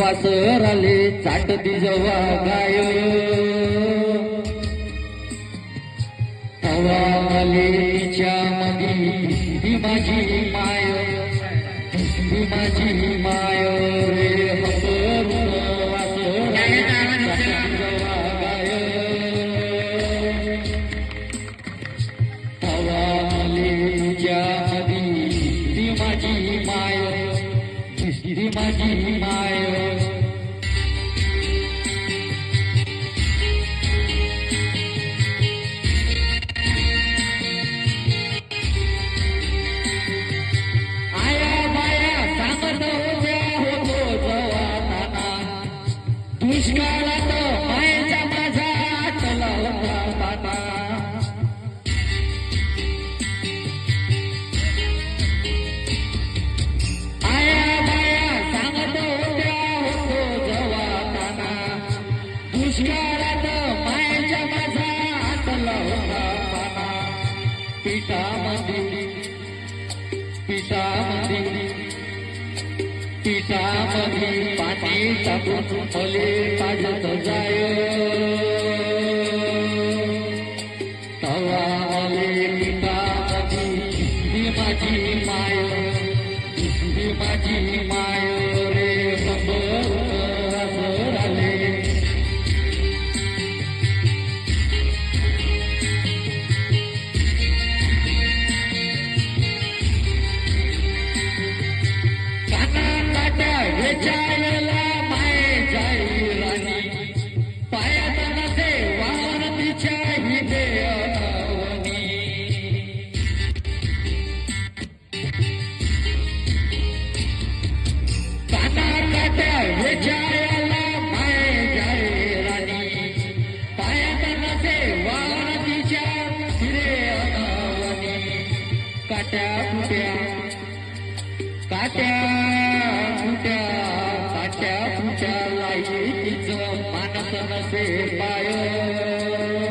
वासराले चाट दिजवा गाय. आले तिच्या मधी ही माझी माय. ही माझी माय रे वासराले माझी माय. माझी পিতামহী পিতামহী পিতামহী পানি সাবুন ফলে পাড়ত যায়। তলা মলে পিতামহী বিমাটি মায় বিমাটি মায়। Kaca puja, kaca puja, kaca puja lagi itu panas nasib ayo.